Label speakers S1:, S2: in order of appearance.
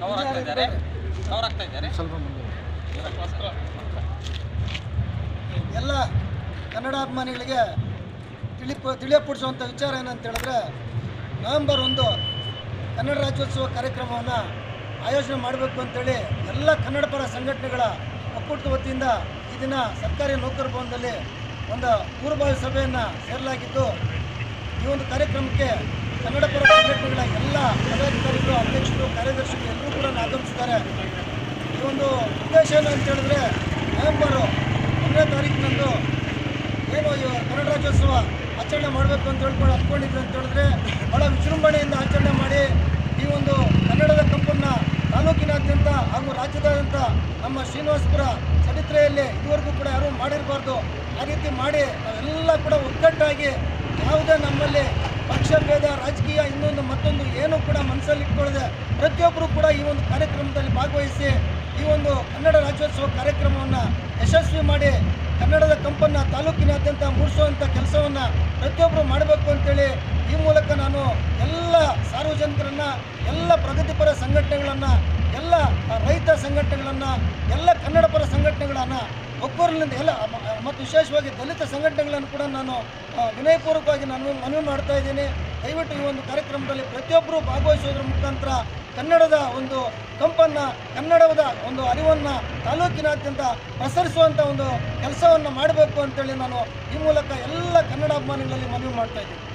S1: Cover ಆಗ್ತಾ ಇದ್ದಾರೆ. Cover ಆಗ್ತಾ ಇದ್ದಾರೆ.
S2: ಸ್ವಲ್ಪ ಮುಂದೆ.
S3: ಎಲ್ಲ ಕನ್ನಡಾಭಿಮಾನಿಗಳಿಗೆ ತಿಳಿ ತಿಳಿಯಪಡಿಸುವಂಥ ವಿಚಾರ ಏನಂತ ಹೇಳಿದ್ರೆ ನವೆಂಬರ್ ಒಂದು ಕನ್ನಡ ರಾಜ್ಯೋತ್ಸವ ಕಾರ್ಯಕ್ರಮವನ್ನು ಆಯೋಜನೆ ಮಾಡಬೇಕು ಅಂತೇಳಿ ಎಲ್ಲ ಕನ್ನಡ ಪರ ಸಂಘಟನೆಗಳ ಒಕ್ಕೂಟದ ವತಿಯಿಂದ ಈ ದಿನ ಸರ್ಕಾರಿ ನೌಕರ ಭವನದಲ್ಲಿ ಒಂದು ಪೂರ್ವಭಾವಿ ಸಭೆಯನ್ನು ಸೇರಲಾಗಿದ್ದು ಈ ಒಂದು ಕಾರ್ಯಕ್ರಮಕ್ಕೆ ಕನ್ನಡ ಪರ ಸಂಘಟನೆಗಳ ಎಲ್ಲ ಪದಾಧಿಕಾರಿಗಳು, ಅಧ್ಯಕ್ಷರು, ಕಾರ್ಯದರ್ಶಿಗಳು ಎಲ್ಲರೂ ಕೂಡ ಆಗಮಿಸಿದ್ದಾರೆ ಈ ಒಂದು ಉದ್ದೇಶ ಏನು ಅಂತ ಹೇಳಿದ್ರೆ, ನವೆಂಬರು ಒಂದನೇ ತಾರೀಕಿನಂದು ಏನು ಕನ್ನಡ ರಾಜ್ಯೋತ್ಸವ ಆಚರಣೆ ಮಾಡಬೇಕು ಅಂತ ಹೇಳ್ಕೊಂಡು ಅಂದ್ಕೊಂಡಿದ್ರು ಅಂತ ಹೇಳಿದ್ರೆ, ಬಹಳ ವಿಜೃಂಭಣೆಯಿಂದ ಆಚರಣೆ ಮಾಡಿ ಈ ಒಂದು ಕನ್ನಡದ ಕಂಪನ್ನ ತಾಲೂಕಿನಾದ್ಯಂತ ಹಾಗೂ ರಾಜ್ಯದಾದ್ಯಂತ ನಮ್ಮ ಶ್ರೀನಿವಾಸಪುರ ಚರಿತ್ರೆಯಲ್ಲಿ ಇದುವರೆಗೂ ಕೂಡ ಯಾರೂ ಮಾಡಿರಬಾರ್ದು. ಆ ರೀತಿ ಮಾಡಿ ನಾವೆಲ್ಲ ಕೂಡ ಒಗ್ಗಟ್ಟಾಗಿ ಯಾವುದೇ ನಮ್ಮಲ್ಲಿ ಭೇದ ರಾಜಕೀಯ ಇನ್ನೊಂದು ಮತ್ತೊಂದು ಏನೂ ಕೂಡ ಮನಸ್ಸಲ್ಲಿ ಇಟ್ಕೊಳ್ಳದೆ ಪ್ರತಿಯೊಬ್ಬರು ಕೂಡ ಈ ಒಂದು ಕಾರ್ಯಕ್ರಮದಲ್ಲಿ ಭಾಗವಹಿಸಿ ಈ ಒಂದು ಕನ್ನಡ ರಾಜ್ಯೋತ್ಸವ ಕಾರ್ಯಕ್ರಮವನ್ನು ಯಶಸ್ವಿ ಮಾಡಿ ಕನ್ನಡದ ಕಂಪನ್ನು ತಾಲೂಕಿನಾದ್ಯಂತ ಮೂಡಿಸುವಂಥ ಕೆಲಸವನ್ನು ಪ್ರತಿಯೊಬ್ಬರು ಮಾಡಬೇಕು ಅಂತೇಳಿ ಈ ಮೂಲಕ ನಾನು ಎಲ್ಲ ಸಾರ್ವಜನಿಕರನ್ನು, ಎಲ್ಲ ಪ್ರಗತಿಪರ ಸಂಘಟನೆಗಳನ್ನು, ಎಲ್ಲ ರೈತ ಸಂಘಟನೆಗಳನ್ನು, ಎಲ್ಲ ಕನ್ನಡ ಪರ ಸಂಘಟನೆಗಳನ್ನು ಒಬ್ಬರಲ್ಲಿಂದ ಎಲ್ಲ ಮತ್ತು ವಿಶೇಷವಾಗಿ ದಲಿತ ಸಂಘಟನೆಗಳನ್ನು ಕೂಡ ನಾನು ವಿನಯಪೂರ್ವಕವಾಗಿ ನಾನು ಮನವಿ ಮಾಡ್ತಾ ಇದ್ದೀನಿ. ದಯವಿಟ್ಟು ಈ ಒಂದು ಕಾರ್ಯಕ್ರಮದಲ್ಲಿ ಪ್ರತಿಯೊಬ್ಬರೂ ಭಾಗವಹಿಸೋದ್ರ ಮುಖಾಂತರ ಕನ್ನಡದ ಒಂದು ಕಂಪನ್ನು, ಕನ್ನಡದ ಒಂದು ಅರಿವನ್ನು ತಾಲೂಕಿನಾದ್ಯಂತ ಪ್ರಸರಿಸುವಂಥ ಒಂದು ಕೆಲಸವನ್ನು ಮಾಡಬೇಕು ಅಂತೇಳಿ ನಾನು ಈ ಮೂಲಕ ಎಲ್ಲ ಕನ್ನಡ ಅಭಿಮಾನಿಗಳಲ್ಲಿ ಮನವಿ ಮಾಡ್ತಾ ಇದ್ದೀನಿ.